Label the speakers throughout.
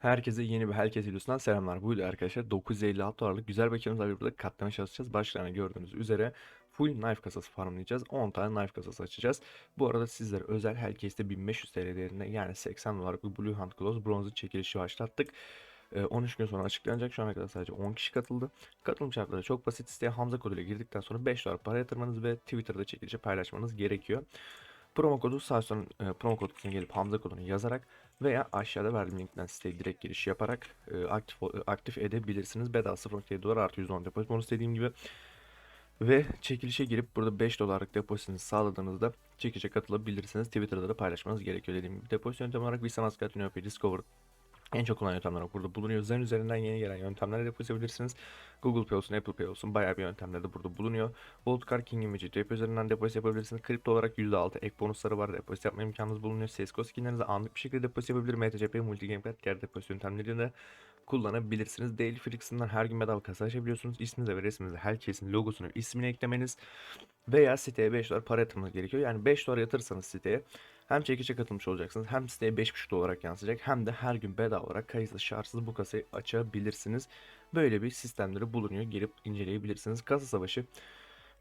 Speaker 1: Herkese yeni bir Herkes videosundan selamlar. Bu video arkadaşlar 956 dolarlık güzel bakiyemiz var. Burada katlamaya çalışacağız. Başlarına gördüğünüz üzere full knife kasası farmlayacağız. 10 tane knife kasası açacağız. Bu arada sizlere özel Herkes'te 1500 TL değerinde yani 80 dolarlık bir Blue Hand Close bronzu çekilişi başlattık. Ee, 13 gün sonra açıklanacak. Şu ana kadar sadece 10 kişi katıldı. Katılım şartları çok basit. Siteye Hamza koduyla girdikten sonra 5 dolar para yatırmanız ve Twitter'da çekilişi paylaşmanız gerekiyor. Promo kodu sağ son e, promo kodu kısmına gelip Hamza kodunu yazarak veya aşağıda verdiğim linkten siteye direkt giriş yaparak e, aktif e, aktif edebilirsiniz. Bedava 0.7 dolar artı 110 depozit bonus dediğim gibi. Ve çekilişe girip burada 5 dolarlık depozitinizi sağladığınızda çekilişe katılabilirsiniz. Twitter'da da paylaşmanız gerekiyor dediğim gibi. Depozit yöntemi olarak Visa, Mastercard, UnionPay, Discover en çok kullanılan yöntemler burada bulunuyor. Zen üzerinden yeni gelen yöntemlerle depozit edebilirsiniz. Google Pay olsun, Apple Pay olsun bayağı bir yöntemler de burada bulunuyor. Boldcard, King Image, JP üzerinden depozit yapabilirsiniz. Kripto olarak %6 ek bonusları var. Depozit yapma imkanınız bulunuyor. CSGO skinlerinizi anlık bir şekilde depozit yapabilir. MTCP, Multi Card, diğer depozit yöntemlerini de kullanabilirsiniz. Daily Frix'inden her gün bedava kasa açabiliyorsunuz. İsminize ve resminize herkesin logosunu, ismini eklemeniz veya siteye 5 dolar para yatırmanız gerekiyor. Yani 5 dolar yatırırsanız siteye hem çekişe katılmış olacaksınız hem siteye 5.5 dolar olarak yansıyacak hem de her gün bedava olarak kayıtsız şartsız bu kasayı açabilirsiniz. Böyle bir sistemleri bulunuyor. Gelip inceleyebilirsiniz. Kasa savaşı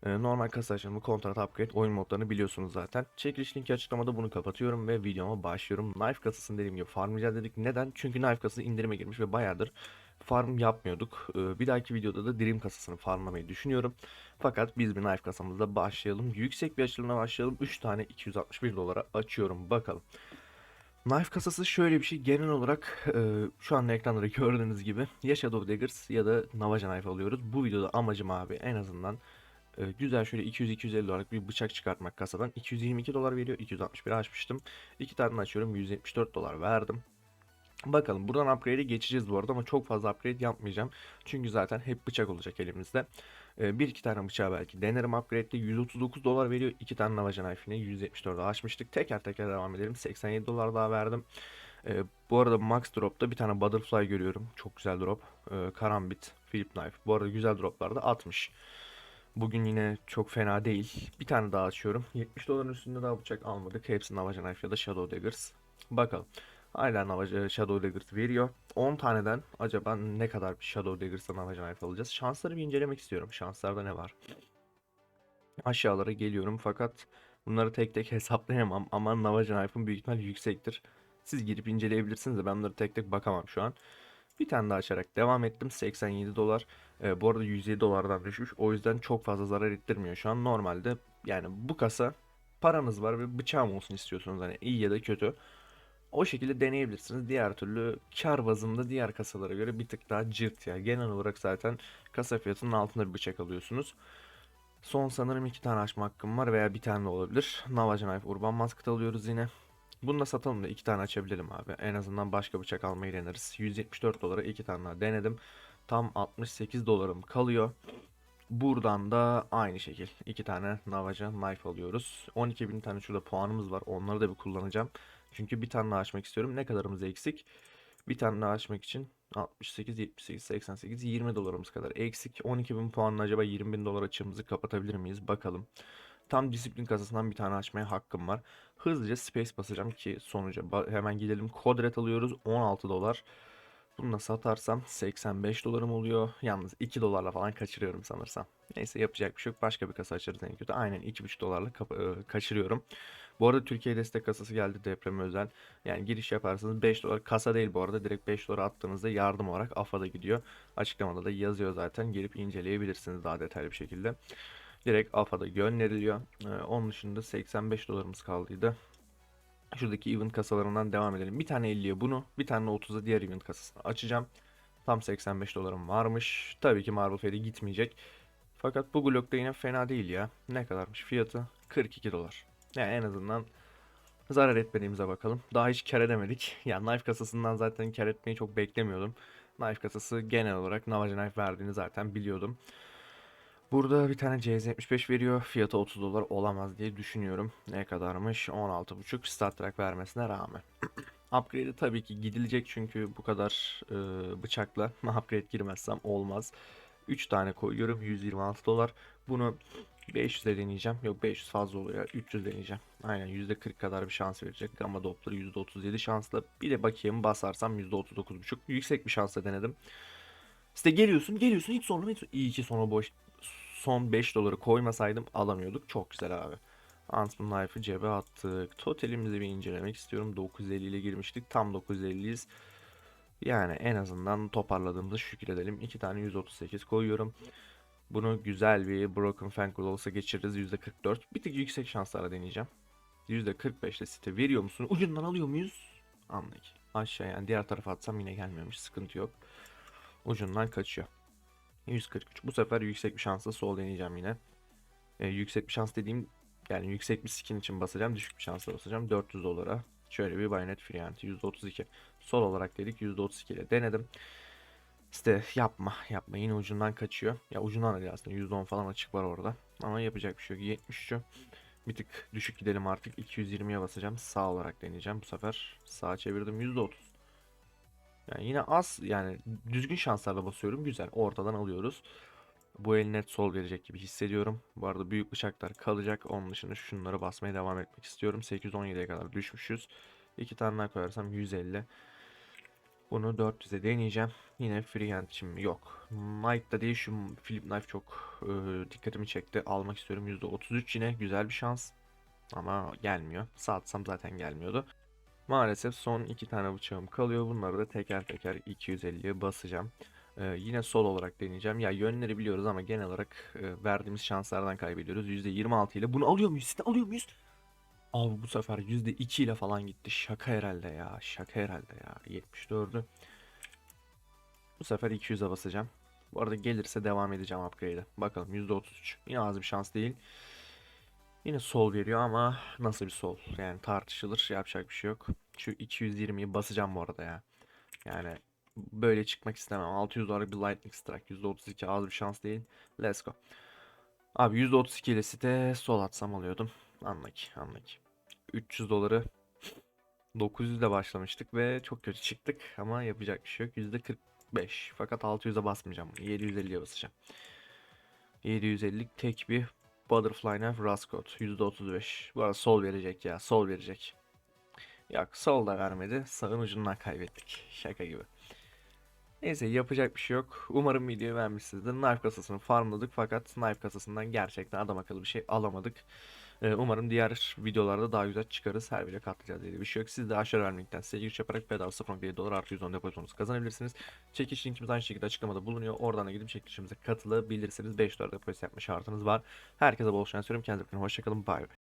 Speaker 1: e, normal kasa açılımı, kontrat, upgrade, oyun modlarını biliyorsunuz zaten. Çekiliş linki açıklamada bunu kapatıyorum ve videoma başlıyorum. Knife kasasını dediğim gibi farmlayacağız dedik. Neden? Çünkü Knife kasası indirime girmiş ve bayağıdır farm yapmıyorduk. E, Bir dahaki videoda da Dream kasasını farmlamayı düşünüyorum. Fakat biz bir knife kasamızla başlayalım. Yüksek bir açılımla başlayalım. 3 tane 261 dolara açıyorum. Bakalım. Knife kasası şöyle bir şey. Genel olarak e, şu anda ekranları gördüğünüz gibi ya Shadow Daggers ya da Navaja Knife alıyoruz. Bu videoda amacım abi en azından e, güzel şöyle 200-250 dolarlık bir bıçak çıkartmak kasadan. 222 dolar veriyor. 261 açmıştım. İki tane açıyorum. 174 dolar verdim. Bakalım buradan upgrade'e geçeceğiz bu arada ama çok fazla upgrade yapmayacağım. Çünkü zaten hep bıçak olacak elimizde. Ee, bir iki tane bıçağı belki denerim upgrade'de 139 dolar veriyor. iki tane Navaja Knife'ini 174'e açmıştık. Teker teker devam edelim. 87 dolar daha verdim. Ee, bu arada Max Drop'ta bir tane Butterfly görüyorum. Çok güzel drop. Ee, Karambit, Philip Knife. Bu arada güzel droplarda 60. Bugün yine çok fena değil. Bir tane daha açıyorum. 70 doların üstünde daha bıçak almadık. Hepsi Navaja Knife ya da Shadow Daggers. Bakalım. Hala Navaja Shadow Daggers veriyor. 10 taneden acaba ne kadar bir Shadow Daggers'la Navaja Knife alacağız? Şansları bir incelemek istiyorum. Şanslarda ne var? Aşağılara geliyorum fakat bunları tek tek hesaplayamam ama Navaja Knife'ın büyük ihtimal yüksektir. Siz girip inceleyebilirsiniz de ben bunları tek tek bakamam şu an. Bir tane daha açarak devam ettim. 87 dolar. Ee, bu arada 107 dolardan düşmüş. O yüzden çok fazla zarar ettirmiyor şu an. Normalde yani bu kasa paranız var ve bıçağım olsun istiyorsunuz hani iyi ya da kötü. O şekilde deneyebilirsiniz. Diğer türlü kar bazında diğer kasalara göre bir tık daha cırt ya. Genel olarak zaten kasa fiyatının altında bir bıçak alıyorsunuz. Son sanırım iki tane açma hakkım var veya bir tane de olabilir. Navaja Knife Urban Musket alıyoruz yine. Bunu da satalım da iki tane açabilirim abi. En azından başka bıçak almayı deneriz. 174 dolara iki tane daha denedim. Tam 68 dolarım kalıyor. Buradan da aynı şekil iki tane Navaja Knife alıyoruz. 12.000 tane şurada puanımız var. Onları da bir kullanacağım. Çünkü bir tane daha açmak istiyorum. Ne kadarımız eksik? Bir tane daha açmak için 68, 78, 88, 20 dolarımız kadar eksik. 12.000 puanla acaba 20.000 dolar açığımızı kapatabilir miyiz? Bakalım. Tam disiplin kasasından bir tane açmaya hakkım var. Hızlıca space basacağım ki sonuca hemen gidelim. Kodret alıyoruz 16 dolar. Bunu da satarsam 85 dolarım oluyor. Yalnız 2 dolarla falan kaçırıyorum sanırsam. Neyse yapacak bir şey yok. Başka bir kasa açarız en kötü. Aynen 2,5 dolarla e, kaçırıyorum. Bu arada Türkiye destek kasası geldi depreme özel. Yani giriş yaparsanız 5 dolar kasa değil bu arada direkt 5 dolar attığınızda yardım olarak AFA'da gidiyor. Açıklamada da yazıyor zaten. Gelip inceleyebilirsiniz daha detaylı bir şekilde. Direkt AFA'da gönderiliyor. Ee, onun dışında 85 dolarımız kaldıydı. Şuradaki event kasalarından devam edelim. Bir tane 50'ye bunu, bir tane de 30'a diğer event kasasını açacağım. Tam 85 dolarım varmış. Tabii ki Marble Fade'e gitmeyecek. Fakat bu Glock'ta yine fena değil ya. Ne kadarmış fiyatı? 42 dolar. Yani en azından zarar etmediğimize bakalım. Daha hiç kar edemedik. Yani knife kasasından zaten kar etmeyi çok beklemiyordum. Knife kasası genel olarak Navaja Knife verdiğini zaten biliyordum. Burada bir tane C75 veriyor. Fiyatı 30 dolar olamaz diye düşünüyorum. Ne kadarmış? 16.5 Star Trek vermesine rağmen. Upgrade'e tabii ki gidilecek çünkü bu kadar e, bıçakla upgrade girmezsem olmaz. 3 tane koyuyorum 126 dolar. Bunu 500 de deneyeceğim. Yok 500 fazla oluyor. 300 deneyeceğim. Aynen %40 kadar bir şans verecek. Gamma Doppler %37 şansla. Bir de bakayım basarsam %39.5. Yüksek bir şansla denedim. İşte geliyorsun geliyorsun hiç sonra hiç İyi ki sonra boş son 5 doları koymasaydım alamıyorduk. Çok güzel abi. Antman Knife'ı cebe attık. Totalimizi bir incelemek istiyorum. 950 ile girmiştik. Tam 950'yiz. Yani en azından toparladığımızı şükredelim. 2 tane 138 koyuyorum. Bunu güzel bir Broken Fang olsa geçiririz. %44. Bir tık yüksek şanslarla deneyeceğim. %45 ile site veriyor musun? Ucundan alıyor muyuz? Anladık. Aşağı yani diğer tarafa atsam yine gelmiyormuş. Sıkıntı yok. Ucundan kaçıyor. 143. Bu sefer yüksek bir şansla sol deneyeceğim yine. Ee, yüksek bir şans dediğim yani yüksek bir skin için basacağım. Düşük bir şansla basacağım. 400 dolara. Şöyle bir Bayonet Frianti %32. Sol olarak dedik %32 ile denedim. İşte yapma yapma yine ucundan kaçıyor. Ya ucundan da değil aslında %10 falan açık var orada. Ama yapacak bir şey yok. 73'ü bir tık düşük gidelim artık. 220'ye basacağım. Sağ olarak deneyeceğim bu sefer. Sağa çevirdim %30. Yani yine az yani düzgün şanslarla basıyorum. Güzel. Ortadan alıyoruz. Bu el net sol verecek gibi hissediyorum. Bu arada büyük bıçaklar kalacak. Onun dışında şunları basmaya devam etmek istiyorum. 817'ye kadar düşmüşüz. İki tane daha koyarsam 150. Bunu 400'e deneyeceğim. Yine freehand için yok. Knight'da değil şu Philip Knife çok e, dikkatimi çekti. Almak istiyorum. %33 yine güzel bir şans. Ama gelmiyor. Satsam zaten gelmiyordu. Maalesef son iki tane bıçağım kalıyor. Bunları da teker teker 250'ye basacağım. Ee, yine sol olarak deneyeceğim. Ya yönleri biliyoruz ama genel olarak e, verdiğimiz şanslardan kaybediyoruz. %26 ile. Bunu alıyor muyuz? Alıyor muyuz? Abi bu sefer %2 ile falan gitti. Şaka herhalde ya. Şaka herhalde ya. 74'ü. Bu sefer 200'e basacağım. Bu arada gelirse devam edeceğim upgrade'e. Bakalım %33. Yine az bir şans değil. Yine sol veriyor ama nasıl bir sol? Yani tartışılır. Yapacak bir şey yok. Şu 220'yi basacağım bu arada ya. Yani böyle çıkmak istemem. 600 dolarlık bir lightning strike. %32 az bir şans değil. Let's go. Abi %32 ile site sol atsam alıyordum. Anladık anladık. 300 doları 900 ile başlamıştık ve çok kötü çıktık ama yapacak bir şey yok. %45 fakat 600'e basmayacağım. 750'ye basacağım. 750 tek bir Butterfly Knife Rascot %35. Bu arada sol verecek ya sol verecek. Yok sol da vermedi. Sağın ucundan kaybettik. Şaka gibi. Neyse yapacak bir şey yok. Umarım videoyu beğenmişsinizdir. Knife kasasını farmladık fakat knife kasasından gerçekten adam akıllı bir şey alamadık. Ee, umarım diğer videolarda daha güzel çıkarız. Her video katlayacağız diye bir şey yok. Siz de aşağı verme linkten size giriş yaparak bedava 0.7 dolar artı 110 depozitonuz kazanabilirsiniz. Çekiliş linkimiz aynı şekilde açıklamada bulunuyor. Oradan da gidip çekilişimize katılabilirsiniz. 5 dolar depozit yapma şartınız var. Herkese bol şans diliyorum. Kendinize bakın. Hoşçakalın. Bay bay.